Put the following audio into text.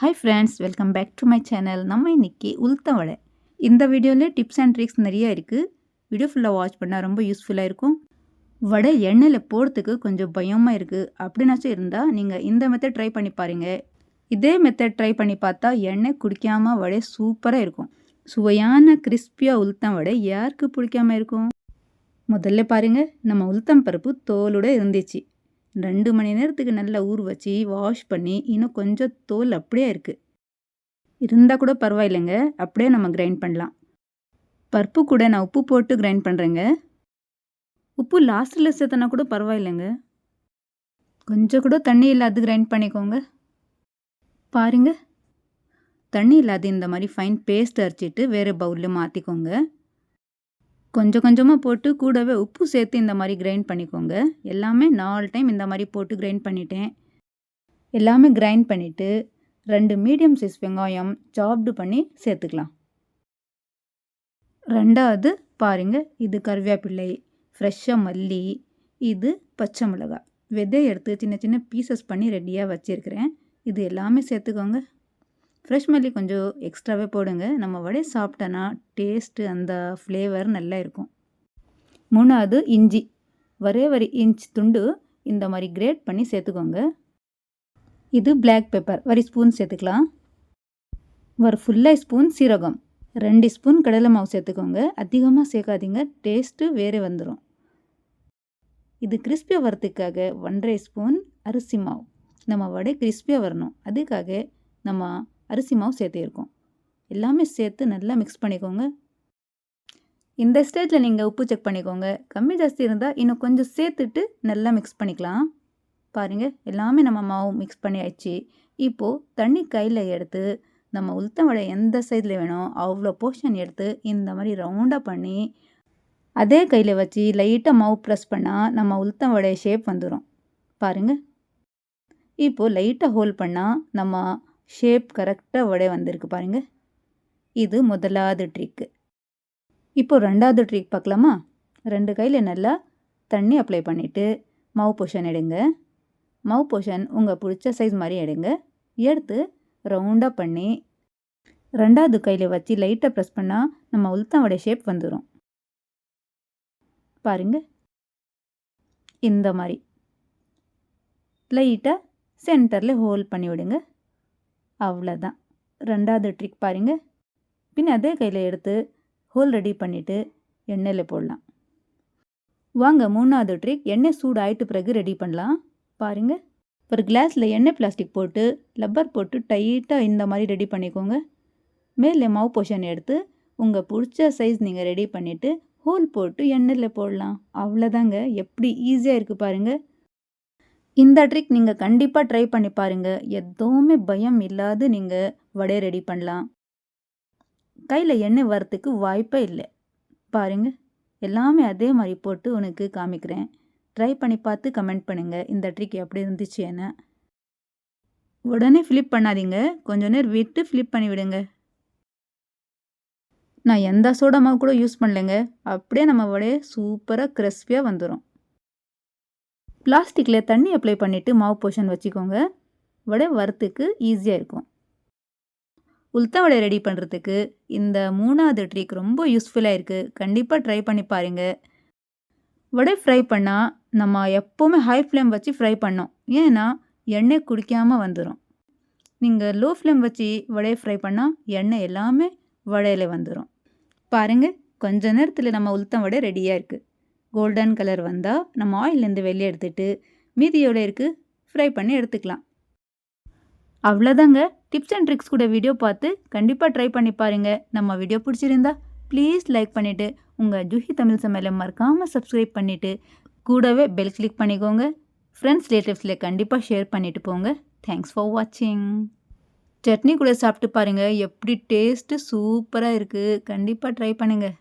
Hi friends welcome back to my channel நம்ம இன்னைக்கு உளுத்த வடை இந்த வீடியோவில் டிப்ஸ் அண்ட் ட்ரிக்ஸ் நிறைய இருக்குது வீடியோ ஃபுல்லாக வாட்ச் பண்ணால் ரொம்ப யூஸ்ஃபுல்லாக இருக்கும். வடை எண்ணெயில் போடுறதுக்கு கொஞ்சம் பயமாக இருக்குது அப்படின்னாச்சும் இருந்தால் நீங்கள் இந்த மெத்தட் ட்ரை பண்ணி பாருங்கள் இதே மெத்தட் ட்ரை பண்ணி பார்த்தா எண்ணெய் குடிக்காமல் வடை சூப்பராக இருக்கும். சுவையான கிறிஸ்பியாக உளுத்தம் வடை யாருக்கு பிடிக்காம இருக்கும்? முதல்ல பாருங்கள் நம்ம உளுத்தம் பருப்பு தோலோட இருந்துச்சு. ரெண்டு மணி நேரத்துக்கு நல்லா ஊற வச்சு வாஷ் பண்ணி இன்னும் கொஞ்சம் தோல் அப்படியே இருக்குது இருந்தால் கூட பரவாயில்லைங்க. அப்படியே நம்ம கிரைண்ட் பண்ணலாம். பருப்பு கூட நான் உப்பு போட்டு கிரைண்ட் பண்ணுறேங்க உப்பு லாஸ்ட்டில் சேர்த்தனா கூட பரவாயில்லைங்க. கொஞ்சம் கூட தண்ணி இல்லாது கிரைண்ட் பண்ணிக்கோங்க. பாருங்க. தண்ணி இல்லாத இந்த மாதிரி ஃபைன் பேஸ்ட் அரைச்சிட்டு வேறு பவுலில் மாற்றிக்கோங்க கொஞ்சம் கொஞ்சமாக போட்டு கூடவே உப்பு சேர்த்து இந்த மாதிரி கிரைண்ட் பண்ணிக்கோங்க. எல்லாமே நாலு டைம் இந்த மாதிரி போட்டு கிரைண்ட் பண்ணிட்டேன். எல்லாமே கிரைண்ட் பண்ணிவிட்டு ரெண்டு மீடியம் சைஸ் வெங்காயம் சாப்டு பண்ணி சேர்த்துக்கலாம். ரெண்டாவது பாருங்கள் இது கருவேப்பிள்ளை ஃப்ரெஷ்ஷாக மல்லி இது பச்சை மிளகாய். விதை எடுத்து சின்ன சின்ன பீசஸ் பண்ணி ரெடியாக வச்சுருக்கிறேன். இது எல்லாமே சேர்த்துக்கோங்க. ஃப்ரெஷ் மல்லி கொஞ்சம் எக்ஸ்ட்ராவே போடுங்க. நம்ம வடை சாப்பிட்டோன்னா டேஸ்ட்டு அந்த ஃப்ளேவர் நல்லா இருக்கும். மூணாவது இஞ்சி. ஒரே ஒரு இன்ச் துண்டு இந்த மாதிரி கிரேட் பண்ணி சேர்த்துக்கோங்க. இது பிளாக் பெப்பர் வரி ஸ்பூன் சேர்த்துக்கலாம். ஒரு ஃபுல்லாக ஸ்பூன் சீரகம். ரெண்டு ஸ்பூன் கடலை மாவு சேர்த்துக்கோங்க. அதிகமாக சேர்க்காதீங்க. டேஸ்ட்டு வேறு வந்துடும் இது கிறிஸ்பியாக வரத்துக்காக ஒன்றரை ஸ்பூன் அரிசி மாவு. நம்ம வடை கிறிஸ்பியாக வரணும். அதுக்காக நம்ம அரிசி மாவு சேர்த்திருக்கோம் எல்லாமே சேர்த்து நல்லா மிக்ஸ் பண்ணிக்கோங்க. இந்த ஸ்டேஜில் நீங்கள் உப்பு செக் பண்ணிக்கோங்க. கம்மி ஜாஸ்தி இருந்தால் இன்னும் கொஞ்சம் சேர்த்துட்டு நல்லா மிக்ஸ் பண்ணிக்கலாம். பாருங்கள் எல்லாமே நம்ம மாவு மிக்ஸ் பண்ணியாச்சு. இப்போது தண்ணி கையில் எடுத்து நம்ம உளுத்தம் வடை எந்த சைடில் வேணும் அவ்வளோ போர்ஷன் எடுத்து இந்த மாதிரி ரவுண்டாக பண்ணி அதே கையில் வச்சு லைட்டாக மாவு ப்ரெஸ் பண்ணால் நம்ம உளுத்தம் வடை ஷேப் வந்துடும் பாருங்கள் இப்போது லைட்டாக ஹோல்ட் பண்ணால் நம்ம ஷேப் கரெக்டாக வடை வந்திருக்கு பாருங்கள் இது முதலாவது ட்ரிக்கு இப்போது ரெண்டாவது ட்ரிக் பார்க்கலாமா? ரெண்டு கையில் நல்லா தண்ணி அப்ளை பண்ணிவிட்டு மாவு போஷன் எடுங்க. மாவு போஷன் உங்கள் பிடிச்ச சைஸ் மாதிரி எடுங்க. எடுத்து ரவுண்டாக பண்ணி ரெண்டாவது கையில் வச்சு லைட்டாக ப்ரெஸ் பண்ணால் நம்ம உளுத்தம் வடை ஷேப் வந்துடும் பாருங்க. இந்த மாதிரி. லைட்டாக சென்டரில் ஹோல்ட் பண்ணி விடுங்க. அவ்வளோதான் ரெண்டாவது ட்ரிக் பாருங்கள் பின் அதே கையில் எடுத்து ஹோல் ரெடி பண்ணிவிட்டு எண்ணெயில் போடலாம். வாங்க மூணாவது ட்ரிக் எண்ணெய் சூடு ஆயிட்டு பிறகு ரெடி பண்ணலாம். பாருங்கள் ஒரு கிளாஸில் எண்ணெய் பிளாஸ்டிக் போட்டு லப்பர் போட்டு டைட்டாக இந்த மாதிரி ரெடி பண்ணிக்கோங்க. மேலே மாவு போஷன் எடுத்து உங்கள் பிடிச்ச சைஸ் நீங்கள் ரெடி பண்ணிவிட்டு ஹோல் போட்டு எண்ணெயில் போடலாம். அவ்வளோதாங்க எப்படி ஈஸியாக இருக்குது பாருங்கள் இந்த ட்ரிக் நீங்கள் கண்டிப்பாக ட்ரை பண்ணி பாருங்கள் எதுவுமே பயம் இல்லாது நீங்கள் வடையை ரெடி பண்ணலாம். கையில் எண்ணெய் வரத்துக்கு வாய்ப்பே இல்லை. பாருங்கள் எல்லாமே அதே மாதிரி போட்டு உனக்கு காமிக்கிறேன். ட்ரை பண்ணி பார்த்து கமெண்ட் பண்ணுங்கள் இந்த ட்ரிக் எப்படி இருந்துச்சு என்ன உடனே ஃப்ளிப் பண்ணாதீங்க. கொஞ்ச நேரம் விட்டு ஃப்ளிப் பண்ணி விடுங்க. நான் எந்த சோடா மாவு கூட யூஸ் பண்ணலைங்க. அப்படியே நம்ம வடையை சூப்பராக கிறிஸ்பியாக வந்துடும் பிளாஸ்டிக்கில் தண்ணி அப்ளை பண்ணிவிட்டு மாவு போஷன் வச்சுக்கோங்க. வடை வரத்துக்கு ஈஸியாக இருக்கும். உளுத்த வடை ரெடி பண்ணுறதுக்கு இந்த மூணாவது ட்ரிக் ரொம்ப யூஸ்ஃபுல்லாக இருக்குது கண்டிப்பாக ட்ரை பண்ணி பாருங்கள் வடை ஃப்ரை பண்ணால் நம்ம எப்போவுமே ஹை ஃப்ளேம் வச்சு ஃப்ரை பண்ணோம். ஏன்னா எண்ணெய் குடிக்காமல் வந்துடும் நீங்கள் லோ ஃப்ளேம் வச்சு வடையை ஃப்ரை பண்ணால் எண்ணெய் எல்லாமே வடையில் வந்துடும் பாருங்கள் கொஞ்ச நேரத்தில் நம்ம உளுத்தம் வடை ரெடியாக இருக்குது கோல்டன் கலர் வந்தால் நம்ம ஆயிலேருந்து வெளியே எடுத்துட்டு மீதியோடு இருக்குது ஃப்ரை பண்ணி எடுத்துக்கலாம். அவ்வளோதாங்க டிப்ஸ் அண்ட் ட்ரிக்ஸ் கூட வீடியோ பார்த்து கண்டிப்பாக ட்ரை பண்ணி பாருங்கள் நம்ம வீடியோ பிடிச்சிருந்தா ப்ளீஸ் லைக் பண்ணிவிட்டு உங்கள் ஜூஹி தமிழ் சமையலை மறக்காமல் சப்ஸ்கிரைப் பண்ணிவிட்டு கூடவே பெல் கிளிக் பண்ணிக்கோங்க. ஃப்ரெண்ட்ஸ் ரிலேட்டிவ்ஸில் கண்டிப்பாக ஷேர் பண்ணிவிட்டு போங்க. தேங்க்ஸ் ஃபார் வாட்சிங் சட்னி கூட சாப்பிட்டு பாருங்கள் எப்படி டேஸ்ட்டு சூப்பராக இருக்குது கண்டிப்பாக ட்ரை பண்ணுங்கள்